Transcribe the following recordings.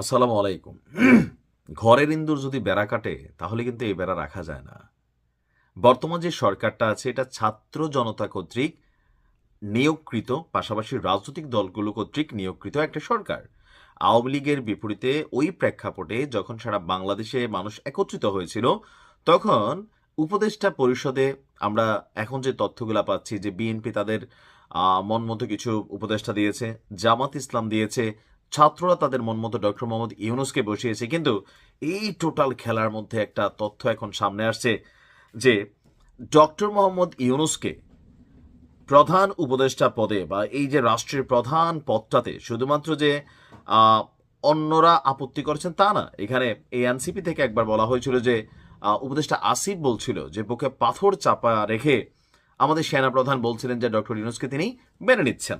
আসসালামু আলাইকুম। ঘরের ইন্দুর যদি বেড়া কাটে, তাহলে কিন্তু এই বেড়া রাখা যায় না। বর্তমান যে সরকারটা আছে, এটা ছাত্র জনতা কর্তৃক নিয়োগকৃত, পাশাপাশি রাজনৈতিক দলগুলো কর্তৃক নিয়োগকৃত একটা সরকার। আওয়ামী লীগের বিপরীতে ওই প্রেক্ষাপটে যখন সারা বাংলাদেশে মানুষ একত্রিত হয়েছিল, তখন উপদেষ্টা পরিষদে আমরা এখন যে তথ্যগুলো পাচ্ছি যে বিএনপি তাদের মন মতো কিছু উপদেষ্টা দিয়েছে, জামাত ইসলাম দিয়েছে ছাত্ররা তাদের মন মতো ডক্টর মোহাম্মদ ইউনুসকে বসিয়েছে, কিন্তু এই টোটাল খেলার মধ্যে একটা তথ্য এখন সামনে আসছে যে ডক্টর মোহাম্মদ ইউনুসকে প্রধান উপদেষ্টা পদে বা এই যে রাষ্ট্রের প্রধান পদটাতে শুধুমাত্র যে অন্যরা আপত্তি করেছেন তা না। এখানে এই এনসিপি থেকে একবার বলা হয়েছিল যে উপদেষ্টা আসিফ বলছিল যে, বুকে পাথর চাপা রেখে আমাদের সেনা প্রধান বলছিলেন যে, ডক্টর ইউনুসকে তিনি মেনে নিচ্ছেন।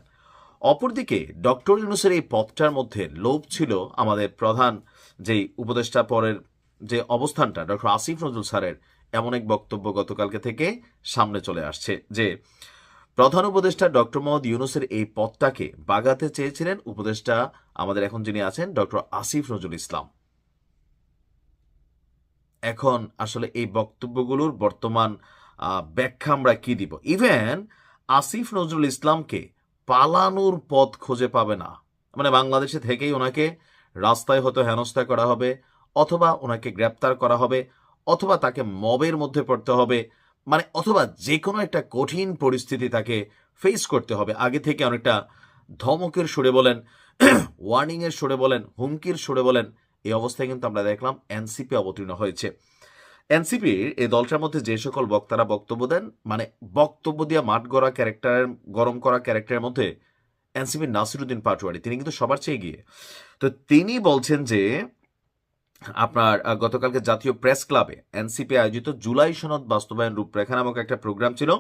অপরদিকে, ডক্টর ইউনুসের এই পদটার মধ্যে লোভ ছিল আমাদের প্রধান যেই উপদেষ্টা পরের যে অবস্থানটা, ডক্টর আসিফ নজরুল স্যারের এমন এক বক্তব্য গতকালকে থেকে সামনে চলে আসছে যে, প্রধান উপদেষ্টা ডক্টর মোহাম্মদ ইউনুসের এই পদটাকে বাগাতে চেয়েছিলেন উপদেষ্টা আমাদের এখন যিনি আছেন ডক্টর আসিফ নজরুল ইসলাম। এখন আসলে এই বক্তব্যগুলোর বর্তমান ব্যাখ্যা আমরা কি দিব? ইভেন আসিফ নজরুল ইসলামকে পালানোর পথ খুঁজে পাবে না। মানে বাংলাদেশে থেকেই ওনাকে রাস্তায় হয়তো হেনস্থা করা হবে, অথবা ওনাকে গ্রেপ্তার করা হবে, অথবা তাকে মবের মধ্যে পড়তে হবে। মানে অথবা যে কোনো একটা কঠিন পরিস্থিতি তাকে ফেস করতে হবে। আগে থেকে অনেকটা ধমকের সুরে বলেন ওয়ার্নিং এর সুরে বলেন, হুমকির সুরে বলেন, এই অবস্থায় কিন্তু আমরা দেখলাম এনসিপি অবতীর্ণ হয়েছে। এনসিপির এই দলটার মধ্যে যে সকল বক্তারা বক্তব্য দেন মানে বক্তব্য দিয়ে মাঠ গড়া ক্যারেক্টারের, গরম করা ক্যারেক্টারের মধ্যে এনসিপির নাসিরুদ্দিন পাটোয়ারি, তিনি কিন্তু সবার চেয়ে গিয়ে তো তিনি বলছেন যে, আপনার গতকালকে জাতীয় প্রেস ক্লাবে এনসিপি আয়োজিত জুলাই সনদ বাস্তবায়ন রূপরেখা নামক একটা প্রোগ্রাম ছিল।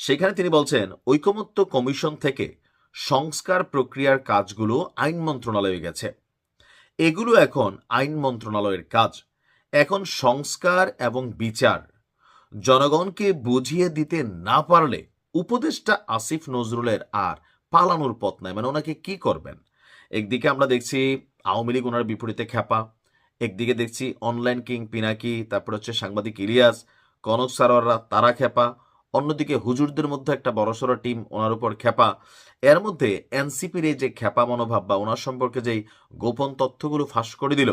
সেখানে তিনি বলছেন, ঐকমত্য কমিশন থেকে সংস্কার প্রক্রিয়ার কাজগুলো আইন মন্ত্রণালয়ে গেছে। এগুলো এখন আইন মন্ত্রণালয়ের কাজ। এখন সংস্কার এবং বিচার। জনগণকে বুঝিয়ে দিতে না পারলে উপদেষ্টা আসিফ নজরুলের আর পালানোর পথ নাই। মানে ওনাকে কি করবেন? একদিকে আমরা দেখছি আওয়ামী লীগ ওনার বিপরীতে খ্যাপা। একদিকে দেখছি অনলাইন কিং পিনাকি, তারপর হচ্ছে সাংবাদিক ইলিয়াস, কনক সারোয়াররা তারা খ্যাপা। অন্যদিকে হুজুরদের মধ্যে একটা বড়সড় টিম ওনার উপর খ্যাপা। এর মধ্যে এনসিপির এই যে খ্যাপা মনোভাব বা ওনার সম্পর্কে যেই গোপন তথ্যগুলো ফাঁস করে দিল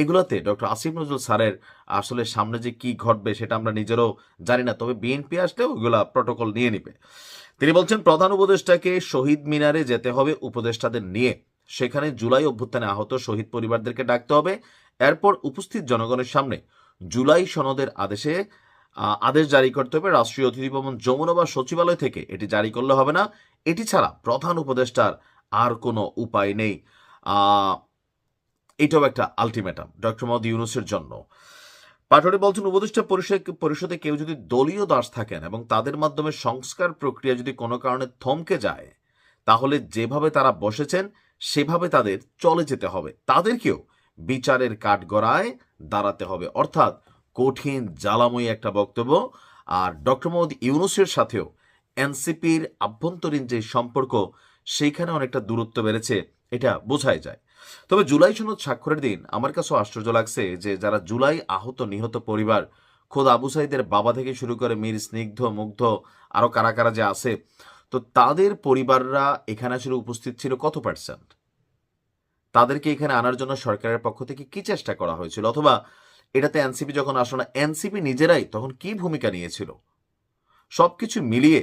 এগুলোতে ডক্টর আসিফ নজরুল স্যারের আসলে সামনে যে কি ঘটবে সেটা আমরা নিজেরও জানি না, তবে বিএনপি আসলেও ওইগুলা প্রটোকল নিয়ে নিবে। তিনি বলছেন, প্রধান উপদেষ্টাকে শহীদ মিনারে যেতে হবে উপদেষ্টাদের নিয়ে। সেখানে জুলাই অভ্যুত্থানে আহত শহীদ পরিবারদেরকে ডাকতে হবে। এরপর উপস্থিত জনগণের সামনে জুলাই সনদের আদেশে আদেশ জারি করতে হবে। রাষ্ট্রীয় অতিথি ভবন, যমুনা বা সচিবালয় থেকে এটি জারি করলে হবে না। এটি ছাড়া প্রধান উপদেষ্টার আর কোনো উপায় নেই। এটাও একটা আলটিমেটাম ডক্টর মোহাম্মদ ইউনুসের জন্য। পাটোয়ারি বলছেন, উপদেষ্টা পরিষদ, পরিষদে কেউ যদি দলীয় দাস থাকেন এবং তাদের মাধ্যমে সংস্কার প্রক্রিয়া যদি কোনো কারণে থমকে যায়, তাহলে যেভাবে তারা বসেছেন, সেভাবে তাদের চলে যেতে হবে। তাদেরকেও বিচারের কাঠগড়ায় দাঁড়াতে হবে। অর্থাৎ কঠিন, জ্বালাময়ী একটা বক্তব্য। আর ডক্টর মোহাম্মদ ইউনুসের সাথেও এনসিপির আভ্যন্তরীণ যে সম্পর্ক সেইখানে অনেকটা দূরত্ব বেড়েছে, এটা বোঝাই যায়। তবে জুলাই সনদ স্বাক্ষরের দিন আমার কাছেও আশ্চর্য লাগছে যে যারা জুলাই আহত নিহত পরিবার খোদ আবু সাইদের বাবা থেকে শুরু করে মীর স্নিগ্ধ মুগ্ধ আরও কারা কারা যে আছে তো তাদের পরিবাররা এখানে আসলে উপস্থিত ছিল কত পার্সেন্ট তাদেরকে এখানে আনার জন্য সরকারের পক্ষ থেকে কি চেষ্টা করা হয়েছিল? অথবা এটাতে এনসিপি যখন আসলো না এনসিপি নিজেরাই তখন কি ভূমিকা নিয়েছিল? সবকিছু মিলিয়ে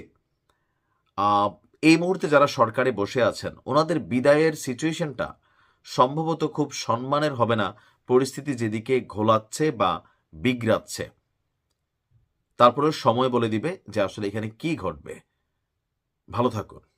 আহ, এই মুহূর্তে যারা সরকারে বসে আছেন ওনাদের বিদায়ের সিচুয়েশনটা সম্ভবত খুব সম্মানের হবে না পরিস্থিতি যেদিকে ঘোলাচ্ছে বা বিগড়াচ্ছে। তারপরে সময় বলে দিবে যে আসলে এখানে কি ঘটবে। ভালো থাকুন।